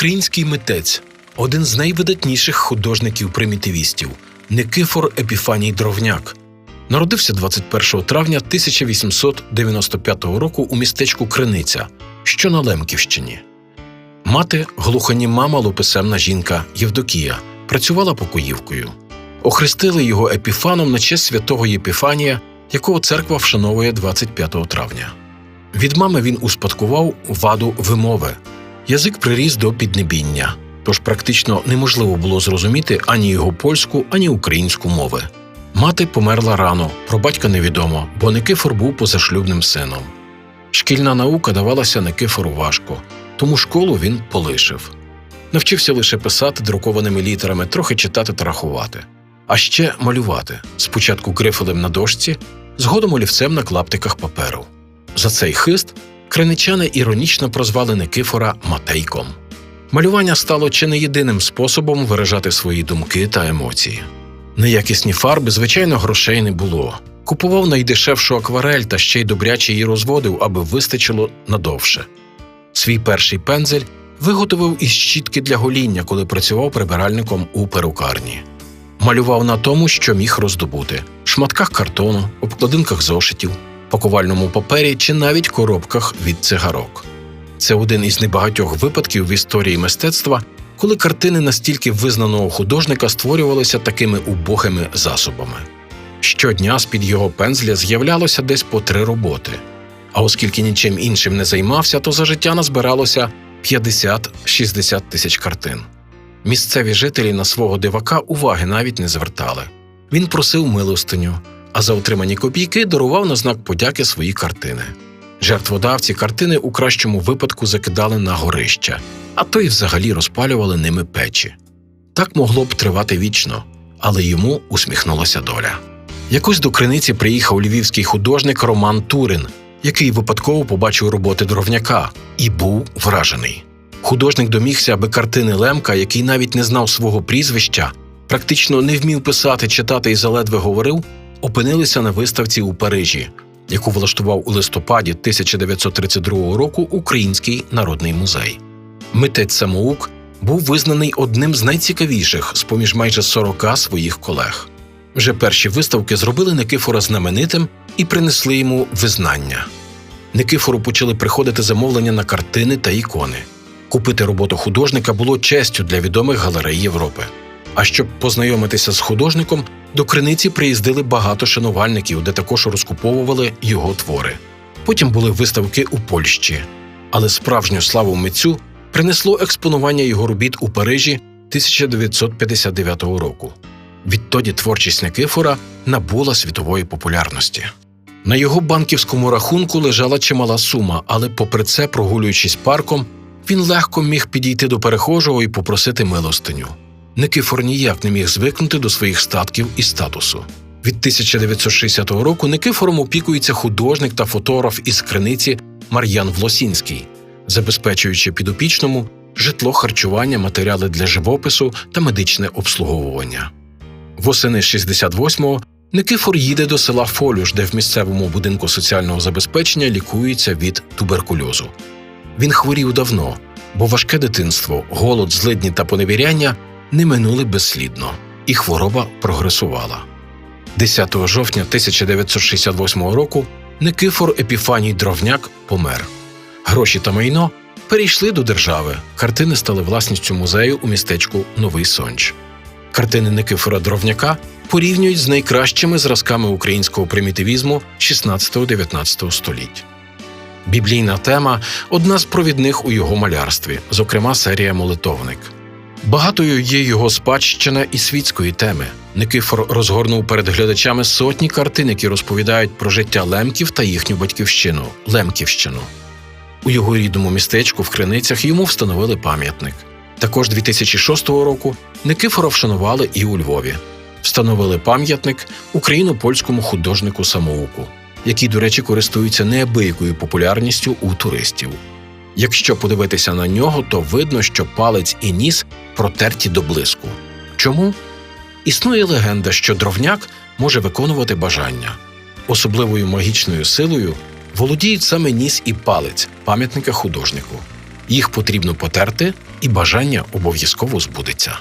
Український митець, один з найвидатніших художників-примітивістів Никифор Епіфаній Дровняк. Народився 21 травня 1895 року у містечку Криниця, що на Лемківщині. Мати глухоніма малописемна жінка Євдокія працювала покоївкою. Охрестили його епіфаном на честь святого Єпіфанія, якого церква вшановує 25 травня. Від мами він успадкував ваду вимови. Язик приріс до піднебіння, тож практично неможливо було зрозуміти ані його польську, ані українську мови. Мати померла рано, про батька невідомо, бо Никифор був позашлюбним сином. Шкільна наука давалася Никифору важко, тому школу він полишив. Навчився лише писати друкованими літерами, трохи читати та рахувати, а ще малювати спочатку грифелем на дошці, згодом олівцем на клаптиках паперу. За цей хист криничани іронічно прозвали Никифора Матейком. Малювання стало чи не єдиним способом виражати свої думки та емоції. Неякісні фарби, звичайно, грошей не було. Купував найдешевшу акварель та ще й добряче її розводив, аби вистачило надовше. Свій перший пензель виготовив із щітки для гоління, коли працював прибиральником у перукарні. Малював на тому, що міг роздобути шматках картону, обкладинках зошитів, пакувальному папері чи навіть коробках від цигарок. Це один із небагатьох випадків в історії мистецтва, коли картини настільки визнаного художника створювалися такими убогими засобами. Щодня з-під його пензля з'являлося десь по три роботи. А оскільки нічим іншим не займався, то за життя назбиралося 50-60 тисяч картин. Місцеві жителі на свого дивака уваги навіть не звертали. Він просив милостиню, а за отримані копійки дарував на знак подяки свої картини. Жертводавці картини у кращому випадку закидали на горища, а то й взагалі розпалювали ними печі. Так могло б тривати вічно, але йому усміхнулася доля. Якось до криниці приїхав львівський художник Роман Турин, який випадково побачив роботи дровняка і був вражений. Художник домігся, аби картини Лемка, який навіть не знав свого прізвища, практично не вмів писати, читати і заледве говорив, опинилися на виставці у Парижі, яку влаштував у листопаді 1932 року Український народний музей. Митець самоук був визнаний одним з найцікавіших з поміж майже 40 своїх колег. Вже перші виставки зробили Никифора знаменитим і принесли йому визнання. Никифору почали приходити замовлення на картини та ікони. Купити роботу художника було честю для відомих галерей Європи. А щоб познайомитися з художником, до криниці приїздили багато шанувальників, де також розкуповували його твори. Потім були виставки у Польщі. Але справжню славу митцю принесло експонування його робіт у Парижі 1959 року. Відтоді творчість Никифора набула світової популярності. На його банківському рахунку лежала чимала сума, але, попри це, прогулюючись парком, він легко міг підійти до перехожого і попросити милостиню. Никифор ніяк не міг звикнути до своїх статків і статусу. Від 1960 року Никифором опікується художник та фотограф із криниці Мар'ян Влосінський, забезпечуючи підопічному житло, харчування, матеріали для живопису та медичне обслуговування. Восени 68-го Никифор їде до села Фолюш, де в місцевому будинку соціального забезпечення лікується від туберкульозу. Він хворів давно, бо важке дитинство, голод, злидні та поневіряння не минули безслідно, і хвороба прогресувала. 10 жовтня 1968 року Никифор Епіфаній Дровняк помер. Гроші та майно перейшли до держави. Картини стали власністю музею у містечку Новий Сонч. Картини Никифора Дровняка порівнюють з найкращими зразками українського примітивізму 16-19 століть. Біблійна тема одна з провідних у його малярстві, зокрема серія Молитовник. Багатою є його спадщина і світської теми. Никифор розгорнув перед глядачами сотні картин, які розповідають про життя лемків та їхню батьківщину Лемківщину. У його рідному містечку в Криницях йому встановили пам'ятник. Також 2006 року Никифора вшанували і у Львові. Встановили пам'ятник україно-польському художнику самоуку, який, до речі, користується неабиякою популярністю у туристів. Якщо подивитися на нього, то видно, що палець і ніс протерті до блиску. Чому? Існує легенда, що дровняк може виконувати бажання. Особливою магічною силою володіють саме ніс і палець пам'ятника художнику. Їх потрібно потерти, і бажання обов'язково збудеться.